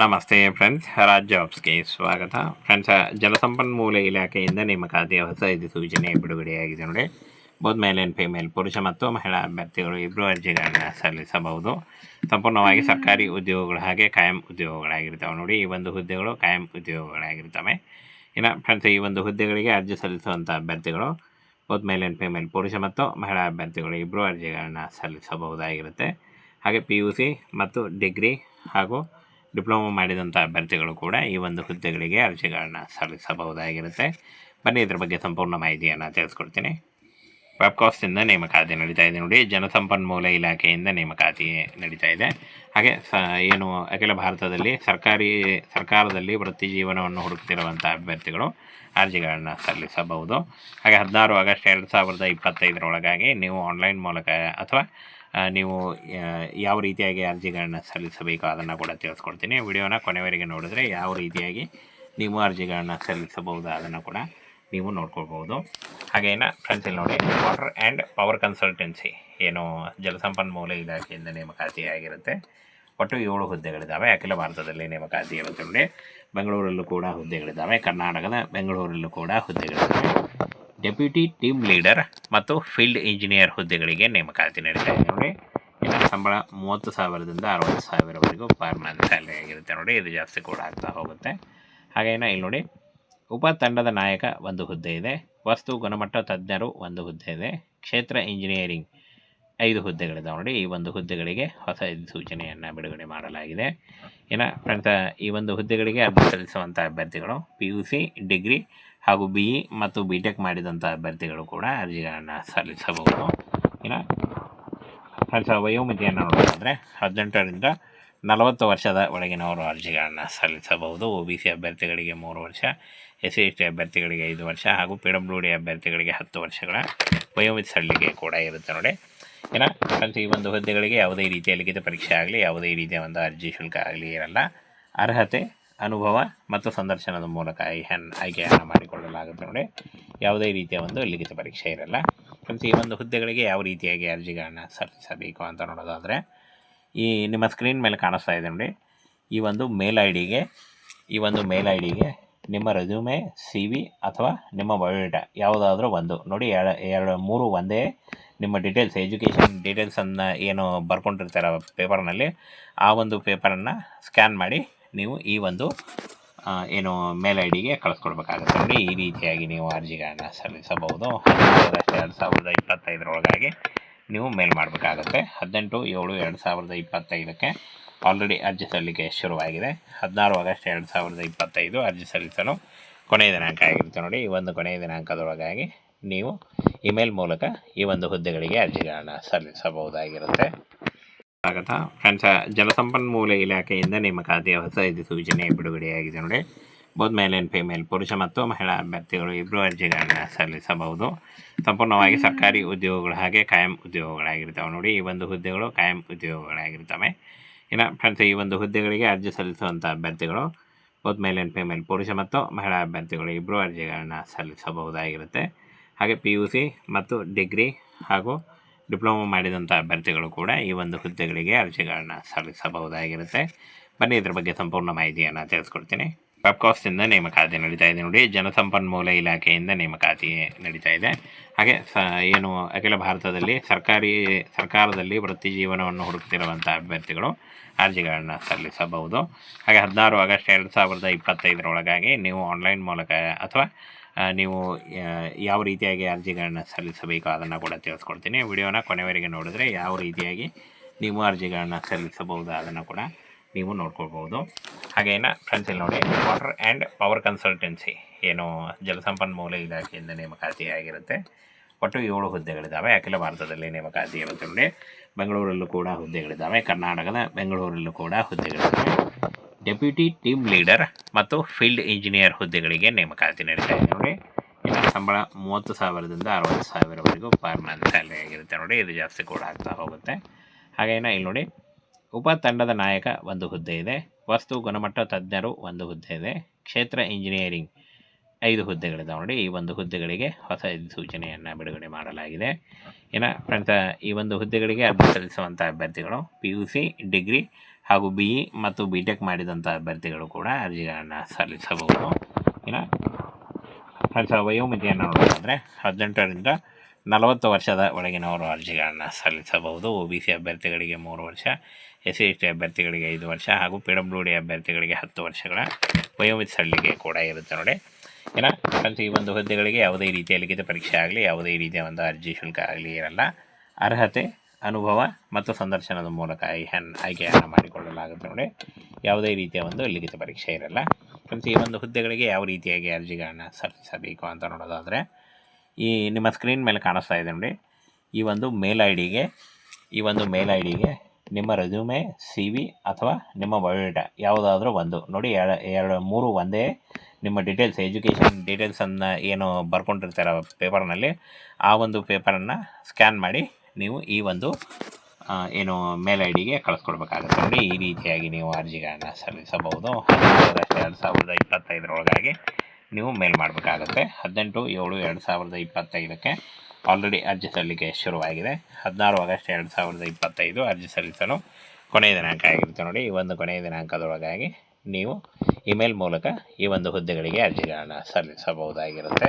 ನಮಸ್ತೆ ಫ್ರೆಂಡ್ಸ್ ರಾಜ್ ಜಾಬ್ಸ್ಗೆ ಸ್ವಾಗತ. ಫ್ರೆಂಡ್ಸ್ ಜಲಸಂಪನ್ಮೂಲ ಇಲಾಖೆಯಿಂದ ನೇಮಕಾತಿಯ ಹೊಸ ಇದು ಸೂಚನೆ ಬಿಡುಗಡೆಯಾಗಿದೆ ನೋಡಿ. ಬೋದ್ ಮೇಲ್ ಆ್ಯಂಡ್ ಫಿಮೇಲ್ ಪುರುಷ ಮತ್ತು ಮಹಿಳಾ ಅಭ್ಯರ್ಥಿಗಳು ಇಬ್ಬರು ಅರ್ಜಿಗಳನ್ನು ಸಲ್ಲಿಸಬಹುದು. ಸಂಪೂರ್ಣವಾಗಿ ಸರ್ಕಾರಿ ಉದ್ಯೋಗಗಳ ಹಾಗೆ ಕಾಯಂ ಉದ್ಯೋಗಗಳಾಗಿರ್ತವೆ ನೋಡಿ. ಈ ಒಂದು ಹುದ್ದೆಗಳು ಕಾಯಂ ಉದ್ಯೋಗಗಳಾಗಿರ್ತವೆ. ಇನ್ನು ಫ್ರೆಂಡ್ಸ್ ಈ ಒಂದು ಹುದ್ದೆಗಳಿಗೆ ಅರ್ಜಿ ಸಲ್ಲಿಸುವಂಥ ಅಭ್ಯರ್ಥಿಗಳು ಬೋದ್ ಮೇಲ್ ಆ್ಯಂಡ್ ಫಿಮೇಲ್ ಪುರುಷ ಮತ್ತು ಮಹಿಳಾ ಅಭ್ಯರ್ಥಿಗಳು ಇಬ್ಬರು ಅರ್ಜಿಗಳನ್ನು ಸಲ್ಲಿಸಬಹುದಾಗಿರುತ್ತೆ. ಹಾಗೆ ಪಿ ಯು ಸಿ ಮತ್ತು ಡಿಗ್ರಿ ಹಾಗೂ ಡಿಪ್ಲೊಮಾ ಮಾಡಿದಂಥ ಅಭ್ಯರ್ಥಿಗಳು ಕೂಡ ಈ ಒಂದು ಹುದ್ದೆಗಳಿಗೆ ಅರ್ಜಿಗಳನ್ನು ಸಲ್ಲಿಸಬಹುದಾಗಿರುತ್ತೆ. ಬನ್ನಿ, ಇದರ ಬಗ್ಗೆ ಸಂಪೂರ್ಣ ಮಾಹಿತಿಯನ್ನು ತಿಳಿಸ್ಕೊಡ್ತೀನಿ. ವೆಬ್ಕಾಸ್ಟಿಂದ ನೇಮಕಾತಿ ನಡೀತಾ ಇದೆ ನೋಡಿ. ಜನಸಂಪನ್ಮೂಲ ಇಲಾಖೆಯಿಂದ ನೇಮಕಾತಿ ನಡೀತಾ ಇದೆ. ಹಾಗೆ ಸ, ಏನು, ಅಖಿಲ ಭಾರತದಲ್ಲಿ ಸರ್ಕಾರಿ, ಸರ್ಕಾರದಲ್ಲಿ ವೃತ್ತಿ ಜೀವನವನ್ನು ಹುಡುಕ್ತಿರುವಂಥ ಅಭ್ಯರ್ಥಿಗಳು ಅರ್ಜಿಗಳನ್ನು ಸಲ್ಲಿಸಬಹುದು. ಹಾಗೆ ಹದಿನಾರು ಆಗಸ್ಟ್ ಎರಡು ಸಾವಿರದ ಇಪ್ಪತ್ತೈದರೊಳಗಾಗಿ ನೀವು ಆನ್ಲೈನ್ ಮೂಲಕ ಅಥವಾ ನೀವು ಯಾವ ರೀತಿಯಾಗಿ ಅರ್ಜಿಗಳನ್ನ ಸಲ್ಲಿಸಬೇಕು ಅದನ್ನು ಕೂಡ ತಿಳಿಸ್ಕೊಡ್ತೀನಿ. ವಿಡಿಯೋನ ಕೊನೆವರೆಗೆ ನೋಡಿದ್ರೆ ಯಾವ ರೀತಿಯಾಗಿ ನೀವು ಅರ್ಜಿಗಳನ್ನ ಸಲ್ಲಿಸಬಹುದು ಅದನ್ನು ಕೂಡ ನೀವು ನೋಡ್ಕೊಳ್ಬೋದು ಹಾಗೇನ ಫ್ರೆಂಡ್ಸ್ ಇಲ್ಲಿ ನೋಡಿ ವಾಟರ್ ಆ್ಯಂಡ್ ಪವರ್ ಕನ್ಸಲ್ಟೆನ್ಸಿ ಏನು ಜಲಸಂಪನ್ಮೂಲ ಇಲಾಖೆಯಿಂದ ನೇಮಕಾತಿ ಆಗಿರುತ್ತೆ. ಒಟ್ಟು ಏಳು ಹುದ್ದೆಗಳಿದ್ದಾವೆ. ಅಖಿಲ ಭಾರತದಲ್ಲಿ ನೇಮಕಾತಿ ಇರುತ್ತೆ ಬೆಂಗಳೂರಲ್ಲೂ ಕೂಡ ಹುದ್ದೆಗಳಿದ್ದಾವೆ. ಕರ್ನಾಟಕದ ಬೆಂಗಳೂರಲ್ಲೂ ಕೂಡ ಹುದ್ದೆಗಳಿದ್ದಾವೆ. ಡೆಪ್ಯೂಟಿ ಟೀಮ್ ಲೀಡರ್ ಮತ್ತು ಫೀಲ್ಡ್ ಇಂಜಿನಿಯರ್ ಹುದ್ದೆಗಳಿಗೆ ನೇಮಕಾತಿ ನಡೀತಾ ಇದೆ ನೋಡಿ ಸಂಬಳ ಮೂವತ್ತು ಸಾವಿರದಿಂದ ಅರವತ್ತು ಸಾವಿರವರೆಗೂ ಪರ್ ಮಂತ್ ಸ್ಯಾಲರಿ ಆಗಿರುತ್ತೆ. ನೋಡಿ, ಇದು ಜಾಸ್ತಿ ಕೂಡ ಆಗ್ತಾ ಹೋಗುತ್ತೆ. ಹಾಗೇನ ಇಲ್ಲಿ ನೋಡಿ, ಉಪ ತಂಡದ ನಾಯಕ ಒಂದು ಹುದ್ದೆ ಇದೆ. ವಸ್ತು ಗುಣಮಟ್ಟ ತಜ್ಞರು ಒಂದು ಹುದ್ದೆ ಇದೆ. ಕ್ಷೇತ್ರ ಇಂಜಿನಿಯರಿಂಗ್ ಐದು ಹುದ್ದೆಗಳಿದಾವೆ ನೋಡಿ. ಈ ಒಂದು ಹುದ್ದೆಗಳಿಗೆ ಹೊಸ ಸೂಚನೆಯನ್ನು ಬಿಡುಗಡೆ ಮಾಡಲಾಗಿದೆ. ಏನ ಫ್ರೆಂಡ್ಸ್, ಈ ಒಂದು ಹುದ್ದೆಗಳಿಗೆ ಅರ್ಜಿ ಸಲ್ಲಿಸುವಂಥ ಅಭ್ಯರ್ಥಿಗಳು ಪಿ ಯು ಸಿ, ಡಿಗ್ರಿ ಹಾಗೂ ಬಿ ಇ ಮತ್ತು ಬಿ ಟೆಕ್ ಮಾಡಿದಂಥ ಅಭ್ಯರ್ಥಿಗಳು ಕೂಡ ಅರ್ಜಿಗಳನ್ನು ಸಲ್ಲಿಸಬಹುದು. ಇನ್ನು ಫ್ರೆಂಡ್ಸ್ ವಯೋಮಿತಿಯನ್ನು ನೋಡೋದಾದರೆ ಹದಿನೆಂಟರಿಂದ ನಲವತ್ತು ವರ್ಷದ ಒಳಗಿನವರು ಅರ್ಜಿಗಳನ್ನು ಸಲ್ಲಿಸಬಹುದು. ಒ ಬಿ ಸಿ ಅಭ್ಯರ್ಥಿಗಳಿಗೆ ಮೂರು ವರ್ಷ, ಎಸ್ ಸಿ ಎಸ್ ಟಿ ಅಭ್ಯರ್ಥಿಗಳಿಗೆ ಐದು ವರ್ಷ ಹಾಗೂ ಪಿ ಡಬ್ಲ್ಯೂ ಡಿ ಅಭ್ಯರ್ಥಿಗಳಿಗೆ ಹತ್ತು ವರ್ಷಗಳ ವಯೋಮಿತಿ ಸಲ್ಲಿಕೆ ಕೂಡ ಇರುತ್ತೆ ನೋಡಿ. ಫ್ರೆಂಡ್ಸ್ ಈ ಒಂದು ಹುದ್ದೆಗಳಿಗೆ ಯಾವುದೇ ರೀತಿಯ ಲಿಖಿತ ಪರೀಕ್ಷೆ ಆಗಲಿ, ಯಾವುದೇ ರೀತಿಯ ಒಂದು ಅರ್ಜಿ ಶುಲ್ಕ ಆಗಲಿ ಇರಲ್ಲ ಅರ್ಹತೆ, ಅನುಭವ ಮತ್ತು ಸಂದರ್ಶನದ ಮೂಲಕ ಆಯ್ಕೆಯನ್ನು ಆಯ್ಕೆಯನ್ನು ಮಾಡಿಕೊಳ್ಳಲಾಗುತ್ತೆ ನೋಡಿ. ಯಾವುದೇ ರೀತಿಯ ಒಂದು ಲಿಖಿತ ಪರೀಕ್ಷೆ ಇರಲ್ಲ. ಫ್ರೆಂಡ್ಸ್ ಈ ಒಂದು ಹುದ್ದೆಗಳಿಗೆ ಯಾವ ರೀತಿಯಾಗಿ ಅರ್ಜಿಗಳನ್ನು ಸಲ್ಲಿಸಬೇಕು ಅಂತ ನೋಡೋದಾದರೆ, ಈ ನಿಮ್ಮ ಸ್ಕ್ರೀನ್ ಮೇಲೆ ಕಾಣಿಸ್ತಾ ಇದೆ ನೋಡಿ. ಈ ಒಂದು ಮೇಲ್ ಐ ಡಿಗೆ ಈ ಒಂದು ಮೇಲ್ ಐ ಡಿಗೆ ನಿಮ್ಮ ರೆಸ್ಯೂಮೆ, ಸಿ ವಿ ಅಥವಾ ನಿಮ್ಮ ಬಯೋಡೇಟಾ ಯಾವುದಾದ್ರೂ ಒಂದು ನೋಡಿ. ಎರಡು ಎರಡು ಮೂರು ಒಂದೇ ನಿಮ್ಮ ಡೀಟೇಲ್ಸ್ ಎಜುಕೇಷನ್ ಡೀಟೇಲ್ಸನ್ನು ಏನು ಬರ್ಕೊಂಡಿರ್ತಾರೆ ಪೇಪರ್ನಲ್ಲಿ ಆ ಒಂದು ಪೇಪರನ್ನು ಸ್ಕ್ಯಾನ್ ಮಾಡಿ ನೀವು ಈ ಒಂದು ಏನು ಮೇಲ್ ಐ ಡಿಗೆ ಕಳಿಸ್ಕೊಡ್ಬೇಕಾಗುತ್ತೆ. ನೋಡಿ, ಈ ರೀತಿಯಾಗಿ ನೀವು ಅರ್ಜಿಗಳನ್ನು ಸಲ್ಲಿಸಬಹುದು. ಹದಿನಾರು ಆಗಸ್ಟ್ ಎರಡು ಸಾವಿರದ ಇಪ್ಪತ್ತೈದರೊಳಗಾಗಿ ನೀವು ಮೇಲ್ ಮಾಡಬೇಕಾಗುತ್ತೆ. ಹದಿನೆಂಟು, ಏಳು, ಎರಡು ಸಾವಿರದ ಇಪ್ಪತ್ತೈದಕ್ಕೆ ಆಲ್ರೆಡಿ ಅರ್ಜಿ ಸಲ್ಲಿಕೆ ಶುರುವಾಗಿದೆ. ಹದಿನಾರು ಆಗಸ್ಟ್ ಎರಡು ಸಾವಿರದ ಇಪ್ಪತ್ತೈದು ಅರ್ಜಿ ಸಲ್ಲಿಸಲು ಕೊನೆಯ ದಿನಾಂಕ ಆಗಿರುತ್ತೆ. ನೋಡಿ, ಈ ಒಂದು ಕೊನೆಯ ದಿನಾಂಕದೊಳಗಾಗಿ ನೀವು ಇಮೇಲ್ ಮೂಲಕ ಈ ಒಂದು ಹುದ್ದೆಗಳಿಗೆ ಅರ್ಜಿಗಳನ್ನು ಸಲ್ಲಿಸಬಹುದಾಗಿರುತ್ತೆ. ಸ್ವಾಗತ. ಫ್ರೆಂಡ್ಸ್, ಜಲಸಂಪನ್ಮೂಲ ಇಲಾಖೆಯಿಂದ ನೇಮಕಾತಿಯ ಹೊಸ ಇದು ಸೂಚನೆ ಬಿಡುಗಡೆಯಾಗಿದೆ ನೋಡಿ. ಬೋತ್ ಮೇಲ್ ಆ್ಯಂಡ್ ಫಿಮೇಲ್ ಪುರುಷ ಮತ್ತು ಮಹಿಳಾ ಅಭ್ಯರ್ಥಿಗಳು ಇಬ್ಬರು ಅರ್ಜಿಗಳನ್ನು ಸಲ್ಲಿಸಬಹುದು. ಸಂಪೂರ್ಣವಾಗಿ ಸರ್ಕಾರಿ ಉದ್ಯೋಗಗಳು ಹಾಗೆ ಕಾಯಂ ಉದ್ಯೋಗಗಳಾಗಿರ್ತವೆ ನೋಡಿ. ಈ ಒಂದು ಹುದ್ದೆಗಳು ಕಾಯಂ ಉದ್ಯೋಗಗಳಾಗಿರ್ತವೆ. ಇನ್ನು ಫ್ರೆಂಡ್ಸ್, ಈ ಒಂದು ಹುದ್ದೆಗಳಿಗೆ ಅರ್ಜಿ ಸಲ್ಲಿಸುವಂಥ ಅಭ್ಯರ್ಥಿಗಳು ಬೋತ್ ಮೇಲ್ ಆ್ಯಂಡ್ ಫಿಮೇಲ್ ಪುರುಷ ಮತ್ತು ಮಹಿಳಾ ಅಭ್ಯರ್ಥಿಗಳು ಇಬ್ಬರು ಅರ್ಜಿಗಳನ್ನು ಸಲ್ಲಿಸಬಹುದಾಗಿರುತ್ತೆ. ಹಾಗೆ ಪಿ ಯು ಸಿ ಮತ್ತು ಡಿಗ್ರಿ ಹಾಗೂ ಡಿಪ್ಲೊಮೊ ಮಾಡಿದಂಥ ಅಭ್ಯರ್ಥಿಗಳು ಕೂಡ ಈ ಒಂದು ಹುದ್ದೆಗಳಿಗೆ ಅರ್ಜಿಗಳನ್ನು ಸಲ್ಲಿಸಬಹುದಾಗಿರುತ್ತೆ. ಬನ್ನಿ, ಇದರ ಬಗ್ಗೆ ಸಂಪೂರ್ಣ ಮಾಹಿತಿಯನ್ನು ತಿಳಿಸ್ಕೊಡ್ತೀನಿ. ವೆಬ್ಕಾಸ್ಟಿಂದ ನೇಮಕಾತಿ ನಡೀತಾ ಇದೆ ನೋಡಿ. ಜನಸಂಪನ್ಮೂಲ ಇಲಾಖೆಯಿಂದ ನೇಮಕಾತಿ ನಡೀತಾ ಇದೆ. ಹಾಗೆ ಸ, ಏನು ಅಖಿಲ ಭಾರತದಲ್ಲಿ ಸರ್ಕಾರಿ, ಸರ್ಕಾರದಲ್ಲಿ ವೃತ್ತಿ ಜೀವನವನ್ನು ಹುಡುಕ್ತಿರುವಂಥ ಅಭ್ಯರ್ಥಿಗಳು ಅರ್ಜಿಗಳನ್ನು ಸಲ್ಲಿಸಬಹುದು. ಹಾಗೆ ಹದಿನಾರು ಆಗಸ್ಟ್ ಎರಡು ಸಾವಿರದ ಇಪ್ಪತ್ತೈದರೊಳಗಾಗಿ ನೀವು ಆನ್ಲೈನ್ ಮೂಲಕ ಅಥವಾ ನೀವು ಯಾವ ರೀತಿಯಾಗಿ ಅರ್ಜಿಗಳನ್ನ ಸಲ್ಲಿಸಬೇಕು ಅದನ್ನು ಕೂಡ ತಿಳಿಸ್ಕೊಡ್ತೀನಿ. ವಿಡಿಯೋನ ಕೊನೆವರೆಗೆ ನೋಡಿದ್ರೆ ಯಾವ ರೀತಿಯಾಗಿ ನೀವು ಅರ್ಜಿಗಳನ್ನ ಸಲ್ಲಿಸಬಹುದು ಅದನ್ನು ಕೂಡ ನೀವು ನೋಡ್ಕೊಳ್ಬೋದು ಹಾಗೇನ ಫ್ರೆಂಡ್ಸ್ ಇಲ್ಲಿ ನೋಡಿ ವಾಟರ್ ಆ್ಯಂಡ್ ಪವರ್ ಕನ್ಸಲ್ಟೆನ್ಸಿ ಏನು ಜಲಸಂಪನ್ಮೂಲ ಇಲಾಖೆಯಿಂದ ನೇಮಕಾತಿ ಆಗಿರುತ್ತೆ. ಒಟ್ಟು ಏಳು ಹುದ್ದೆಗಳಿದ್ದಾವೆ ಅಖಿಲ ಭಾರತದಲ್ಲಿ ನೇಮಕಾತಿ ಇರುತ್ತೆ ಬೆಂಗಳೂರಲ್ಲೂ ಕೂಡ ಹುದ್ದೆಗಳಿದ್ದಾವೆ ಕರ್ನಾಟಕದ ಬೆಂಗಳೂರಲ್ಲೂ ಕೂಡ ಹುದ್ದೆಗಳಿದ್ದಾವೆ ಡೆಪ್ಯೂಟಿ ಟೀಮ್ ಲೀಡರ್ ಮತ್ತು ಫೀಲ್ಡ್ ಇಂಜಿನಿಯರ್ ಹುದ್ದೆಗಳಿಗೆ ನೇಮಕಾತಿ ನಡೀತಾ ಇದೆ ನೋಡಿ ಇನ್ನು ಸಂಬಳ ಮೂವತ್ತು ಸಾವಿರದಿಂದ ಅರವತ್ತು ಸಾವಿರವರೆಗೂ ಪರ್ ಮಂತ್ ಸ್ಯಾಲರಿ ಆಗಿರುತ್ತೆ. ನೋಡಿ, ಇದು ಜಾಸ್ತಿ ಕೂಡ ಆಗ್ತಾ ಹೋಗುತ್ತೆ. ಹಾಗೇನ ಇಲ್ಲಿ ನೋಡಿ, ಉಪ ತಂಡದ ನಾಯಕ ಒಂದು ಹುದ್ದೆ ಇದೆ. ವಸ್ತು, ಗುಣಮಟ್ಟ, ತಜ್ಞರು ಒಂದು ಹುದ್ದೆ ಇದೆ. ಕ್ಷೇತ್ರ ಇಂಜಿನಿಯರಿಂಗ್ ಐದು ಹುದ್ದೆಗಳಿದಾವೆ. ನೋಡಿ, ಈ ಒಂದು ಹುದ್ದೆಗಳಿಗೆ ಹೊಸ ಸೂಚನೆಯನ್ನು ಬಿಡುಗಡೆ ಮಾಡಲಾಗಿದೆ. ಏನ ಫ್ರೆಂಡ್ಸ್, ಈ ಒಂದು ಹುದ್ದೆಗಳಿಗೆ ಅರ್ಜಿ ಸಲ್ಲಿಸುವಂಥ ಅಭ್ಯರ್ಥಿಗಳು, ಪಿ ಯು ಸಿ, ಡಿಗ್ರಿ ಹಾಗೂ ಬಿ ಮತ್ತು ಬಿ ಟೆಕ್ ಮಾಡಿದಂಥ ಅಭ್ಯರ್ಥಿಗಳು ಕೂಡ ಅರ್ಜಿಗಳನ್ನು ಸಲ್ಲಿಸಬಹುದು. ಇನ್ನು ಫ್ರೆಂಡ್ಸ್ ವಯೋಮಿತಿಯನ್ನು ನೋಡೋದಾದರೆ ಹದಿನೆಂಟರಿಂದ ನಲವತ್ತು ವರ್ಷದ ಒಳಗಿನವರು ಅರ್ಜಿಗಳನ್ನು ಸಲ್ಲಿಸಬಹುದು. ಒ ಬಿ ಸಿ ಅಭ್ಯರ್ಥಿಗಳಿಗೆ ಮೂರು ವರ್ಷ, ಎಸ್ ಸಿ ಎಸ್ ಟಿ ಅಭ್ಯರ್ಥಿಗಳಿಗೆ ಐದು ವರ್ಷ ಹಾಗೂ ಪಿ ಡಬ್ಲ್ಯೂ ಡಿ ಅಭ್ಯರ್ಥಿಗಳಿಗೆ ಹತ್ತು ವರ್ಷಗಳ ವಯೋಮಿತಿ ಸಲ್ಲಿಕೆ ಕೂಡ ಇರುತ್ತೆ ನೋಡಿ. ಏನ? ಈ ಒಂದು ಹುದ್ದೆಗಳಿಗೆ ಯಾವುದೇ ರೀತಿಯ ಲಿಖಿತ ಪರೀಕ್ಷೆ ಆಗಲಿ, ಯಾವುದೇ ರೀತಿಯ ಒಂದು ಅರ್ಜಿ ಶುಲ್ಕ ಆಗಲಿ ಇರಲ್ಲ. ಅರ್ಹತೆ ಅನುಭವ ಮತ್ತು ಸಂದರ್ಶನದ ಮೂಲಕ ಈ ಹೆನ್ ಆಯ್ಕೆಯನ್ನು ಮಾಡಿಕೊಳ್ಳಲಾಗುತ್ತೆ ನೋಡಿ. ಯಾವುದೇ ರೀತಿಯ ಒಂದು ಲಿಖಿತ ಪರೀಕ್ಷೆ ಇರಲ್ಲ. ಫ್ರೆಂಡ್ಸ್, ಈ ಒಂದು ಹುದ್ದೆಗಳಿಗೆ ಯಾವ ರೀತಿಯಾಗಿ ಅರ್ಜಿಗಳನ್ನು ಸಲ್ಲಿಸಬೇಕು ಅಂತ ನೋಡೋದಾದರೆ, ಈ ನಿಮ್ಮ ಸ್ಕ್ರೀನ್ ಮೇಲೆ ಕಾಣಿಸ್ತಾ ಇದೆ ನೋಡಿ. ಈ ಒಂದು ಮೇಲ್ ಐ ಡಿಗೆ ಈ ಒಂದು ಮೇಲ್ ಐ ಡಿಗೆ ನಿಮ್ಮ ರೆಸ್ಯೂಮೆ ಸಿ ವಿ ಅಥವಾ ನಿಮ್ಮ ಬಯೋಡೇಟಾ ಯಾವುದಾದ್ರೂ ಒಂದು. ನೋಡಿ, ಎರಡು ಎರಡು ಮೂರು ಒಂದೇ ನಿಮ್ಮ ಡೀಟೇಲ್ಸ್ ಎಜುಕೇಷನ್ ಡೀಟೇಲ್ಸನ್ನು ಏನು ಬರ್ಕೊಂಡಿರ್ತಾರೆ ಪೇಪರ್ನಲ್ಲಿ ಆ ಒಂದು ಪೇಪರನ್ನು ಸ್ಕ್ಯಾನ್ ಮಾಡಿ ನೀವು ಈ ಒಂದು ಏನು ಮೇಲ್ ಐ ಡಿಗೆ ಕಳಿಸ್ಕೊಡ್ಬೇಕಾಗುತ್ತೆ ನೋಡಿ. ಈ ರೀತಿಯಾಗಿ ನೀವು ಅರ್ಜಿಗಳನ್ನು ಸಲ್ಲಿಸಬಹುದು. ಹದಿನಾರು ಆಗಸ್ಟ್ ಎರಡು ಸಾವಿರದ ಇಪ್ಪತ್ತೈದರೊಳಗಾಗಿ ನೀವು ಮೇಲ್ ಮಾಡಬೇಕಾಗುತ್ತೆ. ಹದಿನೆಂಟು, ಏಳು, ಎರಡು ಸಾವಿರದ ಇಪ್ಪತ್ತೈದಕ್ಕೆ ಆಲ್ರೆಡಿ ಅರ್ಜಿ ಸಲ್ಲಿಕೆ ಶುರುವಾಗಿದೆ. ಹದಿನಾರು ಆಗಸ್ಟ್ ಎರಡು ಸಾವಿರದ ಇಪ್ಪತ್ತೈದು ಅರ್ಜಿ ಸಲ್ಲಿಸಲು ಕೊನೆಯ ದಿನಾಂಕ ಆಗಿರುತ್ತೆ ನೋಡಿ. ಈ ಒಂದು ಕೊನೆಯ ದಿನಾಂಕದೊಳಗಾಗಿ ನೀವು ಇಮೇಲ್ ಮೂಲಕ ಈ ಒಂದು ಹುದ್ದೆಗಳಿಗೆ ಅರ್ಜಿಗಳನ್ನು ಸಲ್ಲಿಸಬಹುದಾಗಿರುತ್ತೆ.